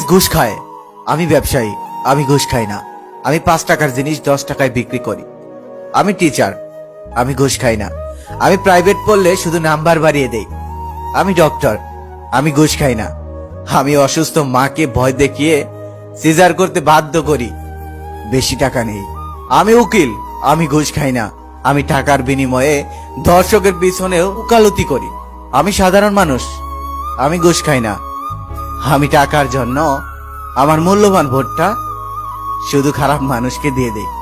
ঘুষ খায়। আমি ব্যবসায়ী, আমি ঘুষ খাই না। আমি পাঁচ টাকার জিনিস দশ টাকায় বিক্রি করি। আমি টিচার আমি ঘুষ খাই না। আমি প্রাইভেট পড়লে শুধু নাম্বার বাড়িয়ে দেই। আমি ডক্টর আমি ঘুষ খাই না। আমি অসুস্থ মাকে ভয় দেখিয়ে সিজার করতে বাধ্য করি। বেশি টাকা নেই। আমি উকিল, আমি ঘুষ খাই না। আমি টাকার বিনিময়ে দর্শকের পিছনেও উকালতি করি। আমি সাধারণ মানুষ, আমি ঘুষ খাই না। আমি টাকার জন্য আমার মূল্যবান ভোটটা শুধু খারাপ মানুষকে দিয়ে দেই।